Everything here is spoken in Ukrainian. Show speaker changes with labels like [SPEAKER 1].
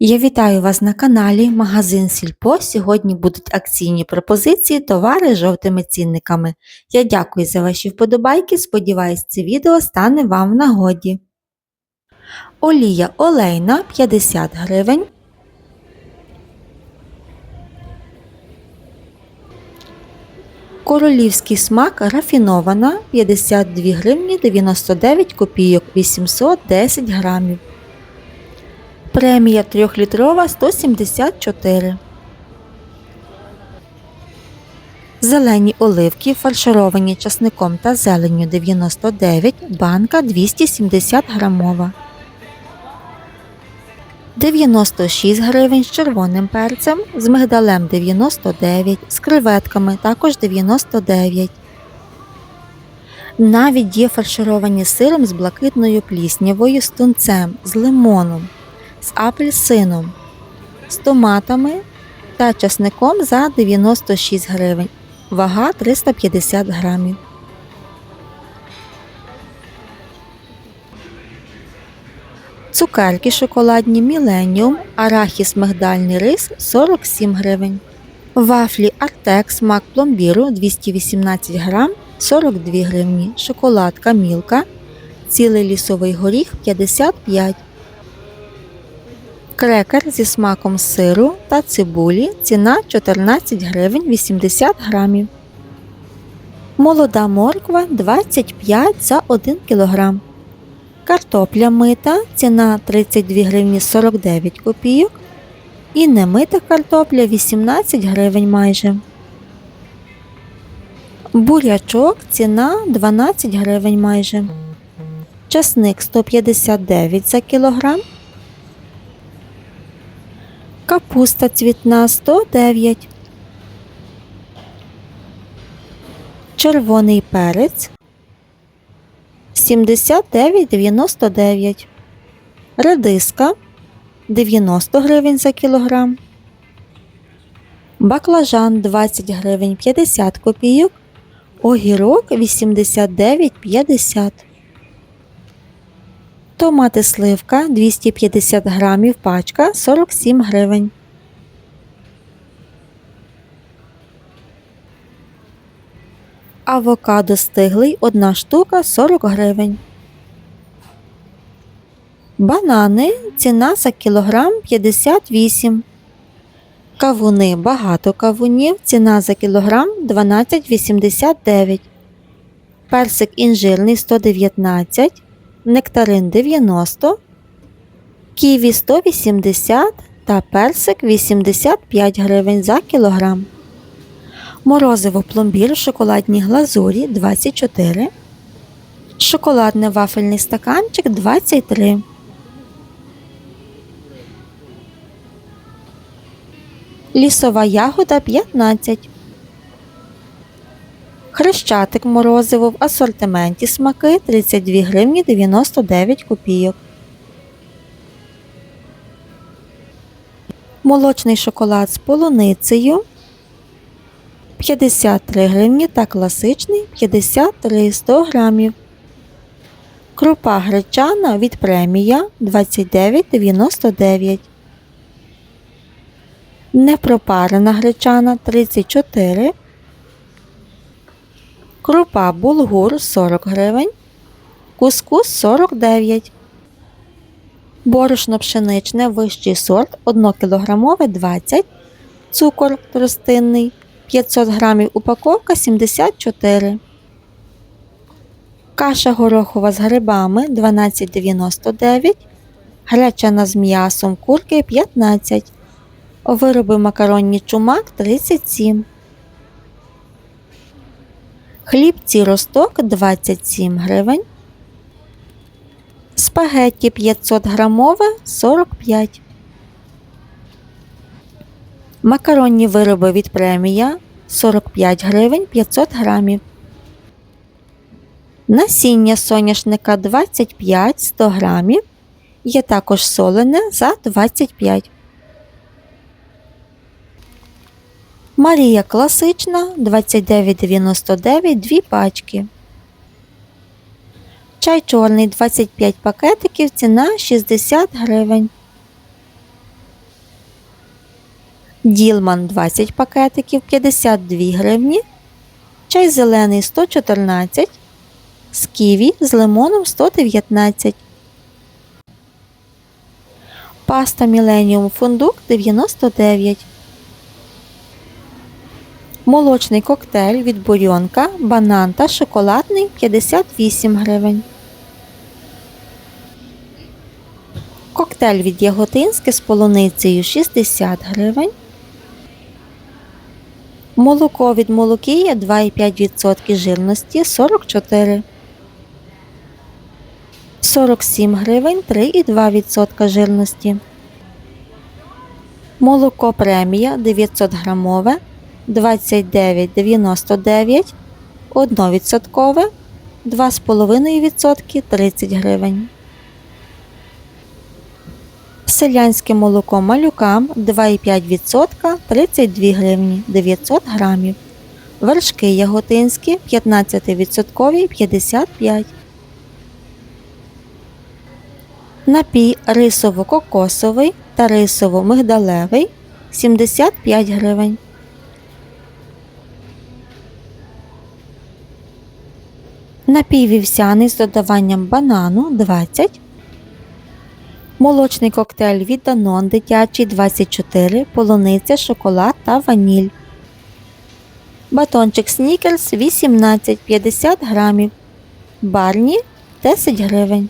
[SPEAKER 1] Я вітаю вас на каналі Магазин Сільпо. Сьогодні будуть акційні пропозиції, товари з жовтими цінниками. Я дякую за ваші вподобайки. Сподіваюсь, це відео стане вам в нагоді. Олія олейна 50 гривень. Королівський смак рафінована 52 гривні 99 копійок 810 грамів. Премія 3-літрова 174. Зелені оливки, фаршировані часником та зеленню 99, банка 270 грамова. 96 гривень з червоним перцем, з мигдалем 99, з креветками також 99. Навіть є фаршировані сиром з блакитною пліснявою, з тунцем, з лимоном з апельсином, з томатами та часником за 96 гривень. Вага 350 грамів. Цукерки шоколадні Міленіум, арахіс мигдальний рис 47 гривень. Вафлі Артек смак пломбіру 218 грам 42 гривні. Шоколадка Мілка. Цілий лісовий горіх 55 Крекер зі смаком сиру та цибулі ціна 14 гривень 80 грамів. Молода морква 25 за 1 кг. Картопля мита ціна 32 гривні 49 копійок. І немита картопля 18 гривень майже. Бурячок ціна 12 гривень майже. Часник 159 за кілограм. Капуста цвітна 109. Червоний перець 79,99. Редиска 90 гривень за кілограм. Баклажан 20 гривень 50 копійок. Огірок 89,50. Томати сливка 250 грамів пачка 47 гривень. Авокадо стиглий 1 штука 40 гривень. Банани ціна за кілограм 58. Кавуни багато кавунів. Ціна за кілограм 12,89. Персик інжирний 119 нектарин 90, ківі 180 та персик 85 гривень за кілограм. Морозиво пломбір в шоколадній глазурі 24, шоколадний вафельний стаканчик 23. Лісова ягода 15. Хрещатик морозиво в асортименті смаки 32 гривні 99 копійок. Молочний шоколад з полуницею 53 гривні та класичний 53 100 грамів. Крупа гречана від премія 29,99. Непропарена гречана 34 крупа булгур 40 гривень, кускус 49 Борошно пшеничне вищий сорт 1 кг 20 цукор тростинний 500 г упаковка 74 Каша горохова з грибами 12,99 Гречана з м'ясом курки 15 Вироби макаронні чумак 37 Хлібці росток 27 гривень. Спагетті 500 грамове 45. Макаронні вироби від премія 45 гривень 500 грамів. Насіння соняшника 25 100 грамів. Є також солене за 25 Марія класична 29,99 2 пачки. Чай чорний 25 пакетиків, ціна 60 гривень. Ділман 20 пакетиків 52 гривні. Чай зелений 114. З ківі з лимоном 119. Паста Міленіум фундук 99. Молочний коктейль від бурьонка, банан та шоколадний 58 гривень. Коктейль від Яготинське з полуницею 60 гривень. Молоко від Молокія 2,5% жирності 44. 47 гривень 3,2% жирності. Молоко премія 900 грамове 29,99 1%, 2,5% 30 гривень. Селянське молоко малюкам 2,5% 32 гривні 900 грамів. Вершки яготинські 15% 55. Напій рисово-кокосовий та рисово-мигдалевий 75 гривень. Напій вівсяний з додаванням банану 20. Молочний коктейль від Данон дитячий 24, полуниця, шоколад та ваніль. Батончик Снікерс 18 50 грамів. Барні 10 гривень.